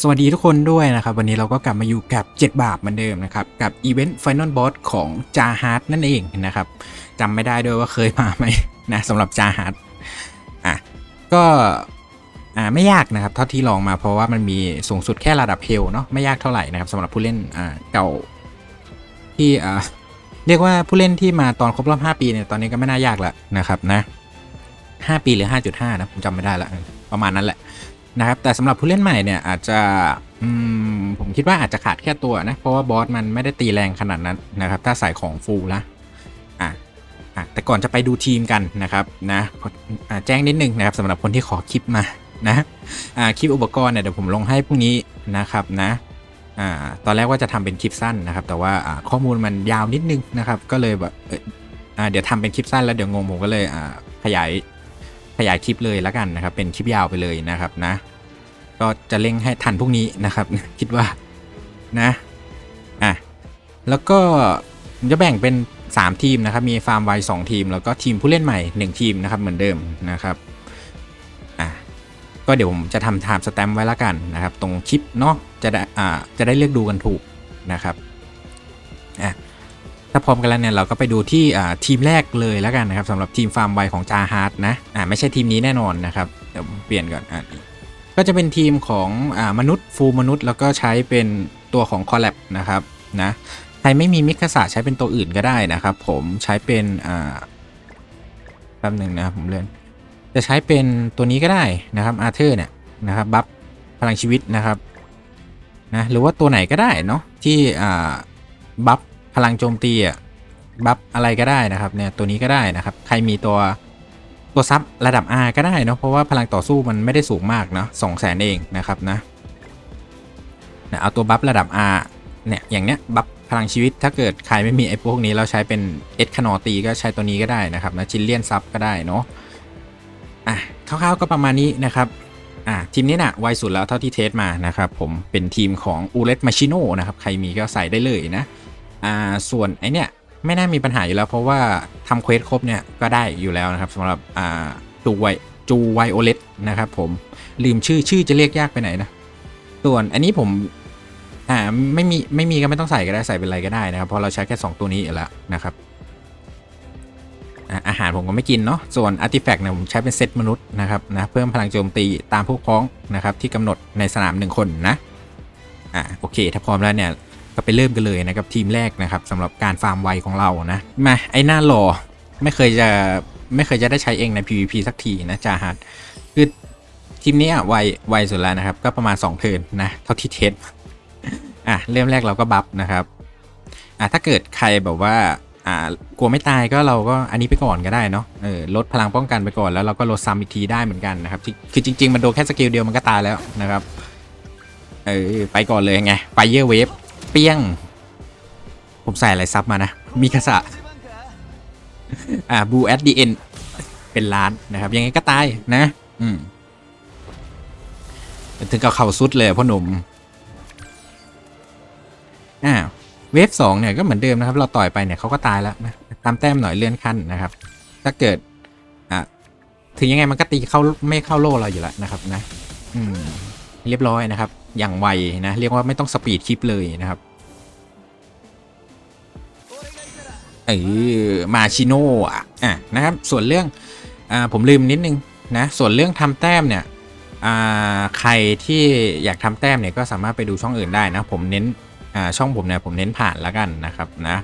สวัสดีทุกคนด้วยนะครับ วันนี้เราก็กลับมาอยู่กับ 7 บาปเหมือนเดิมนะครับ กับอีเวนต์ Final Boss ของจาฮาร์ดนั่นเองนะครับจำไม่ได้ด้วยว่าเคยมาไหมนะสำหรับจาฮาร์ดอะก็อ่าไม่ยากนะครับเท่าที่ลองมาเพราะว่ามันมีสูงสุดแค่ระดับเฮลเนาะไม่ยากเท่าไหร่นะครับสำหรับผู้เล่นอ่าเก่าที่อ่าเรียกว่าผู้เล่นที่มาตอนครบรอบ 5 ปีเนี่ยตอนนี้ก็ไม่น่ายากล้วนะครับนะ5ปีหรือ 5.5นะผมจำไม่ได้ละประมาณนั้นแหละ นะครับแต่สำหรับผู้เล่นใหม่เนี่ยอาจจะผมคิดว่าอาจจะขาดแค่ตัวนะ เพราะว่าบอสมันไม่ได้ตีแรงขนาดนั้นนะครับ ถ้าใส่ของฟูลละอะอะแต่ก่อนจะไปดูทีมกันนะครับนะะแจ้งนิดนึงนะครับสำหรับคนที่ขอคลิปมานะอ่าคลิปอุปกรณ์เนี่ยเดี๋ยวผมลงให้พรุ่งนี้นะครับนะอ่าตอนแรกว่าจะทำเป็นคลิปสั้นนะครับ แต่ว่าข้อมูลมันยาวนิดนึงนะครับ ก็เลยแบบเอ่าเดี๋ยวทำเป็นคลิปสั้นแล้วเดี๋ยวงงผมก็เลยอ่าขยายขยายคลิปเลยแล้วกันนะครับ เป็นคลิปยาวไปเลยนะครับนะ ก็จะเร่งให้ทันพวกนี้นะครับ คิดว่านะอะแล้วก็จะแบ่งเป็น 3 ทีมนะครับ มีฟาร์มไว2ทีม แล้วก็ทีมผู้เล่นใหม่ 1 ทีมนะครับเหมือนเดิมนะครับอะก็เดี๋ยวผมจะทำไทม์สแตมไว้ล้วกันนะครับ ตรงคลิปเนาะจะได้อ่าจะได้เลือกดูกันถูกนะครับอะถ้าพร้อมกันแล้วเนี่ยเราก็ไปดูที่ทีมแรกเลยแล้วกันนะครับสำหรับทีมฟาร์มไวของจาฮาร์ดนะอ่าไม่ใช่ทีมนี้แน่นอนนะครับเดี๋ยวเปลี่ยนก่อนอ่า ก็จะเป็นทีมของอมนุษย์ฟูลมนุษย์ แล้วก็ใช้เป็นตัวของคอลแลบนะครับนะใครไม่มีมิกาใช้เป็นตัวอื่นก็ได้นะครับ ผมใช้เป็นอ่าแป๊บหนึ่งนะผมเลื่อนจะใช้เป็นตัวนี้ก็ได้นะครับอาร์เธอร์เนี่ยนะครับบัฟพลังชีวิตนะครับนะหรือว่าตัวไหนก็ได้เนาะที่อ่าบัฟพลังโจมตีอะบัฟอะไรก็ได้นะครับเนี่ยตัวนี้ก็ได้นะครับ ใครมีตัว ตัวซับระดับ R ก็ได้เนาะเพราะว่าพลังต่อสู้มันไม่ได้สูงมากเนาะสองแสนเองนะครับนะเนี่ยเอาตัวบัฟระดับ R เนี่ยอย่างเนี้ยบัฟพลังชีวิตถ้าเกิดใครไม่มีไอ้พวกนี้เราใช้เป็นเอสคานอตีก็ใช้ตัวนี้ก็ได้นะครับนะชิลเลียนซับก็ได้เนาะอะคร่าวๆก็ประมาณนี้นะครับอะทีมนี้นะ่ะไวสุดแล้วเท่าที่เทสมานะครับผมเป็นทีมของอูเลตมาชิโนนะครับใครมีก็ใส่ได้เลยนะอ่าส่วนไอเนี้ย ไม่น่ามีปัญหาอยู่แล้ว เพราะว่าทำเควสครบเนี่ยก็ได้อยู่แล้วนะครับสำหรับอ่าจูไวจูไวโอเลตนะครับผมลืมชื่อชื่อจะเรียกยากไปไหนนะ ส่วนอันนี้ผมอ่าไม่มีไม่มีก็ไม่ต้องใส่ก็ได้ใส่เป็นอะไรก็ได้นะครับเพราะเราใช้แค่ 2 ตัวนี้อยู่แล้วนะครับอาหารผมก็ไม่กินเนาะส่วนอาร์ติแฟกต์เนี่ยผมใช้เป็นเซตมนุษย์นะครับนะเพิ่มพลังโจมตีตามพวกพ้องนะครับที่กำหนดในสนามหนึ่งคนนะอ่าโอเค ถ้าพร้อมแล้วเนี่ย ก็ไปเริ่มกันเลยนะครับทีมแรกนะครับสำหรับการฟาร์มไวของเรานะมาไอ้หน้าหล่อไม่เคยจะไม่เคยจะได้ใช้เองใน PVP สักทีนะจาฮัดคือทีมนี้อะไวไวสุดแล้วนะครับ ก็ประมาณ 2 เทิร์นนะเท่าที่เทสอะเริ่มแรกเราก็บัฟนะครับอะถ้าเกิดใครแบบว่าอ่ากลัวไม่ตายก็เราก็อันนี้ไปก่อนก็ได้เนาะเออลดพลังป้องกันไปก่อนแล้วเราก็ลดซ้ำอีกทีได้เหมือนกันนะครับคือจริง ๆ มันโดนแค่สกิลเดียวมันก็ตายแล้วนะครับเออไปก่อนเลยไงไฟเยอร์เวฟ เปี้ยง ผมใส่อะไรซับมานะ มีกระสะอ่าบูแอดดีเอ็นเป็นล้านนะครับ ยังไงก็ตายนะ อืมถึงกับเข่าสุดเลยพ่อหนุ่มอ่าเวฟสองเนี่ยก็เหมือนเดิมนะครับ เราต่อยไปเนี่ยเขาก็ตายแล้วนะตามแต้มหน่อยเลื่อนขั้นนะครับ ถ้าเกิดอ่าถึงยังไงมันก็ตีเข้าไม่เข้าโล่เราอยู่แล้วนะครับนะ อืม เรียบร้อยนะครับ อย่างไวนะ เรียกว่าไม่ต้องสปีดคลิปเลยนะครับเออมาชิโน่อะอะนะครับ ส่วนเรื่องอ่าผมลืมนิดนึงนะ ส่วนเรื่องทำแต้มเนี่ยอ่าใครที่อยากทำแต้มเนี่ยก็สามารถไปดูช่องอื่นได้นะ ผมเน้นอ่าช่องผมเนี่ยผมเน้นผ่านแล้วกันนะครับนะ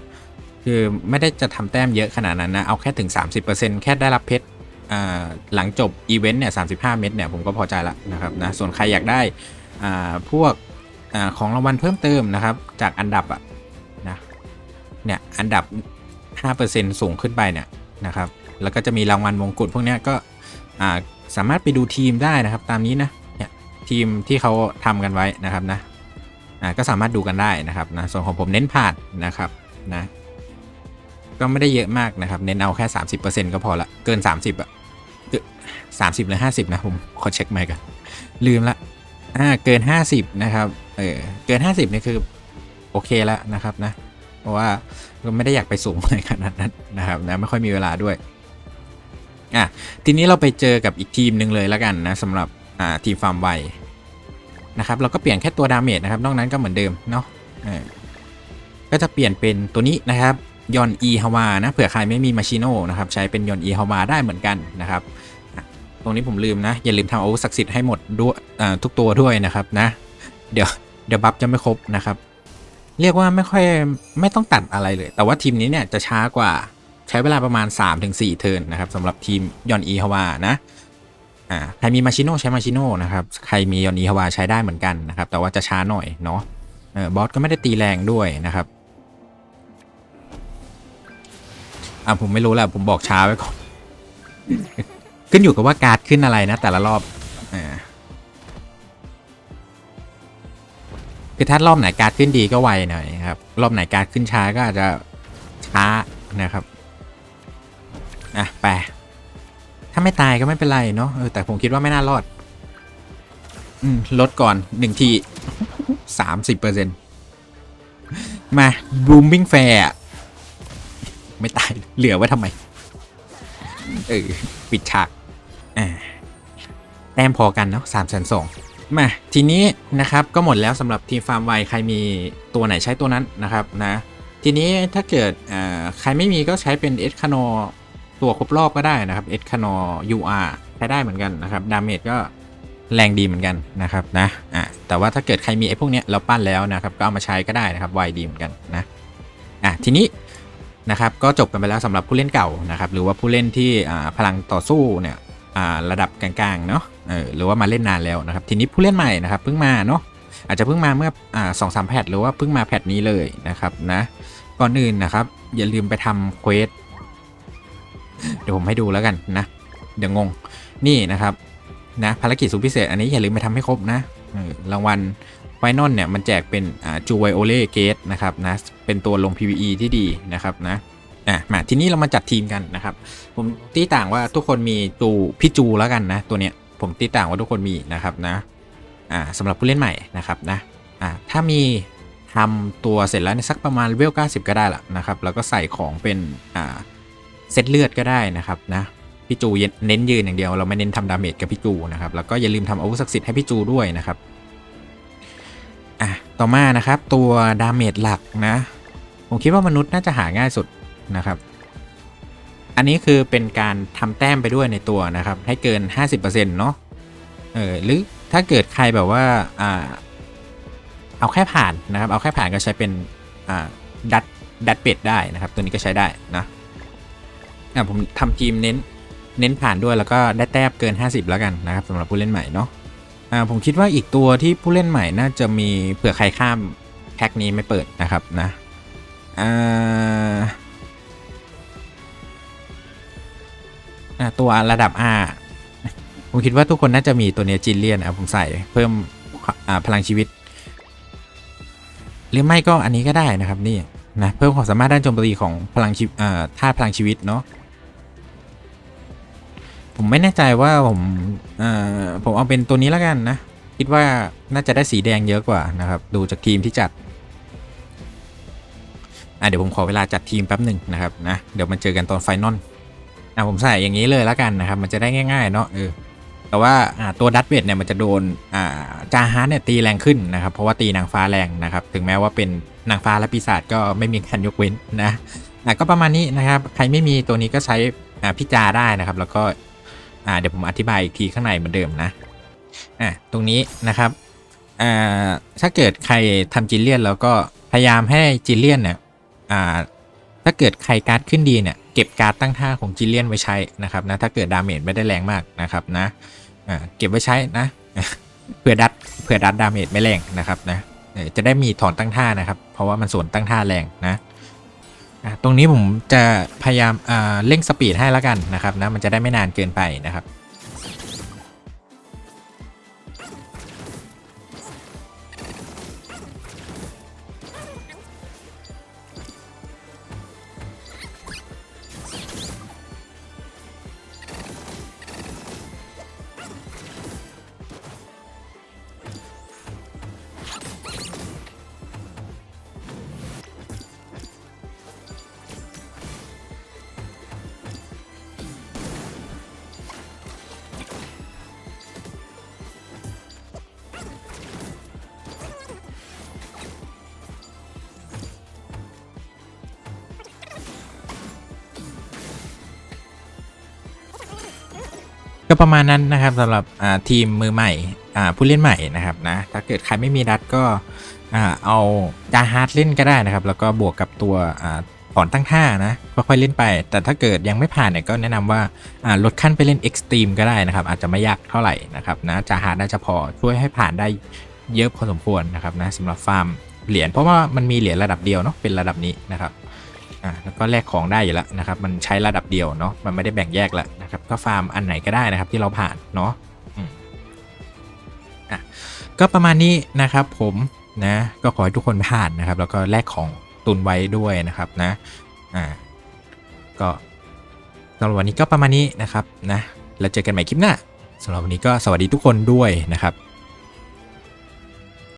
คือไม่ได้จะทำแต้มเยอะขนาดนั้นนะ เอาแค่ถึง 30%แค่ได้รับเพชรอ่าหลังจบอีเวนต์เนี่ย 35 เม็ดเนี่ย ผมก็พอใจละนะครับนะ ส่วนใครอยากได้ พวกอของรางวัลเพิ่มเติมนะครับ จากอันดับอะนะเนี่ยอันดับ 5%สูงขึ้นไปเนี่ยนะครับ แล้วก็จะมีรางวัลมงกุฎพวกนี้ก็สามารถไปดูทีมได้นะครับตามนี้นะเนี่ยทีมที่เขาทำกันไว้นะครับนะก็สามารถดูกันได้นะครับนะส่วนของผมเน้นผ่านนะครับนะก็ไม่ได้เยอะมากนะครับ เน้นเอาแค่ 30%ก็พอละเกิน 30อะสามสิบหรือห้าสิบนะผมขอเช็คใหม่กันลืมละ อ่าเกิน 50 นะครับ เออเกิน 50 นี่คือโอเคแล้วนะครับนะ เพราะว่าก็ไม่ได้อยากไปสูงอะไรขนาดนั้นนะครับนะไม่ค่อยมีเวลาด้วย อะทีนี้เราไปเจอกับอีกทีมหนึ่งเลยแล้วกันนะสำหรับอ่าทีมฟาร์มไวนะครับเราก็เปลี่ยนแค่ตัวดาเมจนะครับ นอกนั้นก็เหมือนเดิมเนาะเออก็จะเปลี่ยนเป็นตัวนี้นะครับยอนอีฮาวานะเผื่อใครไม่มีมาชิโน่นะครับใช้เป็นยอนอีฮาวาได้เหมือนกันนะครับ ตรงนี้ผมลืมนะ อย่าลืมทำอาวุธศักดิ์สิทธิ์ให้หมดด้วยทุกตัวด้วยนะครับนะ เดี๋ยวเดี๋ยวบัฟจะไม่ครบนะครับ เรียกว่าไม่ค่อยไม่ต้องตัดอะไรเลย แต่ว่าทีมนี้เนี่ยจะช้ากว่าใช้เวลาประมาณ 3-4 เทิร์นนะครับสำหรับทีมยอนอีฮาวานะ่าใครมีมาชิโน่ใช้มาชิโน่นะครับใครมียอนอีฮาวาใช้ได้เหมือนกันนะครับ แต่ว่าจะช้าหน่อยเนาะเออบอสก็ไม่ได้ตีแรงด้วยนะครับอ่าผมไม่รู้แหละผมบอกช้าไว้ก่อน ขึ้นอยู่กับว่าการ์ดขึ้นอะไรนะแต่ละรอบอ่าคือถ้ารอบไหนการ์ดขึ้นดีก็ไวหน่อยครับ รอบไหนการ์ดขึ้นช้าก็อาจจะช้านะครับอะไปถ้าไม่ตายก็ไม่เป็นไรเนาะเออแต่ผมคิดว่าไม่น่ารอด อืมลดก่อนหนึ่งทีสามสิบเปอร์เซ็นต์มาบูมบิ้งแฟร์ไม่ตายเหลือไว้ทำไม เออ ปิดฉาก แต้มพอกันเนาะสามแสนสองมาทีนี้นะครับก็หมดแล้วสำหรับทีมฟาร์มไวใครมีตัวไหนใช้ตัวนั้นนะครับนะทีนี้ถ้าเกิดใครไม่มีก็ใช้เป็นเอสคานอตัวครบรอบก็ได้นะครับเอสคานอ UR ใช้ได้เหมือนกันนะครับดาเมจก็แรงดีเหมือนกันนะครับนะอะแต่ว่าถ้าเกิดใครมีไอ้พวกเนี้ยเราปั้นแล้วนะครับก็เอามาใช้ก็ได้นะครับไวดีเหมือนกันนะอะทีนี้นะครับก็จบกันไปแล้วสำหรับผู้เล่นเก่านะครับหรือว่าผู้เล่นที่พลังต่อสู้เนี่ยระดับกลางๆเนาะ เออหรือว่ามาเล่นนานแล้วนะครับทีนี้ผู้เล่นใหม่นะครับเพิ่งมาเนาะอาจจะเพิ่งมาเมื่ออ่าสองสามแพทหรือว่าเพิ่งมาแพทนี้เลยนะครับนะก่อนอื่นนะครับ อย่าลืมไปทำเควสเดี๋ยวผมให้ดูแล้วกันนะ เดี๋ยวงงนี่นะครับนะภารกิจสุดพิเศษ อันนี้อย่าลืมไปทำให้ครบนะรางวัลไฟนอลเนี่ยมันแจกเป็นจูไวโอเล่เกตนะครับนะเป็นตัวลง PVE ที่ดีนะครับนะอะมาทีนี้เรามาจัดทีมกันนะครับ ผมตีต่างว่าทุกคนมีตูพี่จูแล้วกันนะตัวเนี้ย ผมตีต่างว่าทุกคนมีนะครับนะอ่าสำหรับผู้เล่นใหม่นะครับนะอ่าถ้ามีทำตัวเสร็จแล้วในสักประมาณเวล 90 ก็ได้ละนะครับ แล้วก็ใส่ของเป็นอ่าเซตเลือดก็ได้นะครับนะพี่จูเน้นยืนอย่างเดียวเราไม่เน้นทำดาเมจกับพี่จูนะครับแล้วก็อย่าลืมทำอาวุธศักดิ์สิทธิ์ให้พี่จูด้วยนะครับอะต่อมานะครับตัวดาเมจหลักนะผมคิดว่ามนุษย์น่าจะหาง่ายสุดนะครับ อันนี้คือเป็นการทำแต้มไปด้วยในตัวนะครับ ให้เกิน 50%เนาะเออหรือถ้าเกิดใครแบบว่าอ่าเอาแค่ผ่านนะครับ เอาแค่ผ่านก็ใช้เป็นอ่าดัดดัดเป็ดได้นะครับ ตัวนี้ก็ใช้ได้นะอ่าผมทำทีมเน้นเน้นผ่านด้วยแล้วก็ได้แต้มเกิน 50 แล้วกันนะครับสำหรับผู้เล่นใหม่เนาะอ่าผมคิดว่าอีกตัวที่ผู้เล่นใหม่น่าจะมีเผื่อใครข้ามแพ็กนี้ไม่เปิดนะครับนะอ่า ตัวระดับ R ผมคิดว่าทุกคนน่าจะมีตัวเนี้ยจินเลียนอะผมใส่เพิ่มพลังชีวิต หรือไม่ก็อันนี้ก็ได้นะครับนี่นะเพิ่มความสามารถด้านโจมตีของพลังชีอ่าธาตุพลังชีวิตเนาะผมไม่แน่ใจว่าผมผมเอาเป็นตัวนี้แล้วกันนะ คิดว่าน่าจะได้สีแดงเยอะกว่านะครับ ดูจากทีมที่จัดอะเดี๋ยวผมขอเวลาจัดทีมแป๊บหนึ่งนะครับนะเดี๋ยวมาเจอกันตอนไฟนอล อะผมใส่อย่างนี้เลยแล้วกันนะครับ มันจะได้ง่าย ๆ เนาะเออแต่ว่าอ่าตัวดัตเวทเนี่ยมันจะโดนอ่าจาฮาร์เนี่ยตีแรงขึ้นนะครับ เพราะว่าตีนางฟ้าแรงนะครับ ถึงแม้ว่าเป็นนางฟ้าและปีศาจก็ไม่มีการยกเว้นนะอะก็ประมาณนี้นะครับ ใครไม่มีตัวนี้ก็ใช้อ่าพิจาได้นะครับ แล้วก็อ่าเดี๋ยวผมอธิบายอีกทีข้างในเหมือนเดิมนะอะตรงนี้นะครับอ่าถ้าเกิดใครทำจิเลียนแล้วก็พยายามให้จิเลียนเนี่ยอ่าถ้าเกิดใครการ์ดขึ้นดีเนี่ย เก็บการ์ดตั้งท่าของจิเลียนไว้ใช้นะครับนะถ้าเกิดดาเมจไม่ได้แรงมากนะครับนะเก็บไว้ใช้นะเพื่อดัดเพื่อดัดดาเมจไม่แรงนะครับนะจะได้มีถอนตั้งท่านะครับ เพราะว่ามันส่วนตั้งท่าแรงนะตรงนี้ผมจะพยายามอ่าเร่งสปีดให้แล้วกันนะครับนะมันจะได้ไม่นานเกินไปนะครับ ก็ประมาณนั้นนะครับสำหรับทีมมือใหม่ผู้เล่นใหม่นะครับนะถ้าเกิดใครไม่มีรัดก็เอาจาฮาร์ดเล่นก็ได้นะครับ แล้วก็บวกกับตัวอ่าถอนตั้งท่านะค่อยๆเล่นไป แต่ถ้าเกิดยังไม่ผ่านเนี่ยก็แนะนำว่าอ่าลดขั้นไปเล่นเอ็กซ์ตรีมก็ได้นะครับ อาจจะไม่ยากเท่าไหร่นะครับนะจาฮาร์ดน่าจะพอช่วยให้ผ่านได้เยอะพอสมควรนะครับนะสำหรับฟาร์มเหรียญเพราะว่ามันมีเหรียญระดับเดียวเนาะเป็นระดับนี้นะครับ อ่าแล้วก็แลกของได้อยู่แล้วนะครับ มันใช้ระดับเดียวเนาะมันไม่ได้แบ่งแยกแล้วนะครับ ก็ฟาร์มอันไหนก็ได้นะครับที่เราผ่านเนาะอะก็ประมาณนี้นะครับผมนะก็ขอให้ทุกคนผ่านนะครับ แล้วก็แลกของตุนไว้ด้วยนะครับนะอ่าก็สำหรับวันนี้ก็ประมาณนี้นะครับนะแล้วเจอกันใหม่คลิปหน้าสำหรับวันนี้ก็สวัสดีทุกคนด้วยนะครับ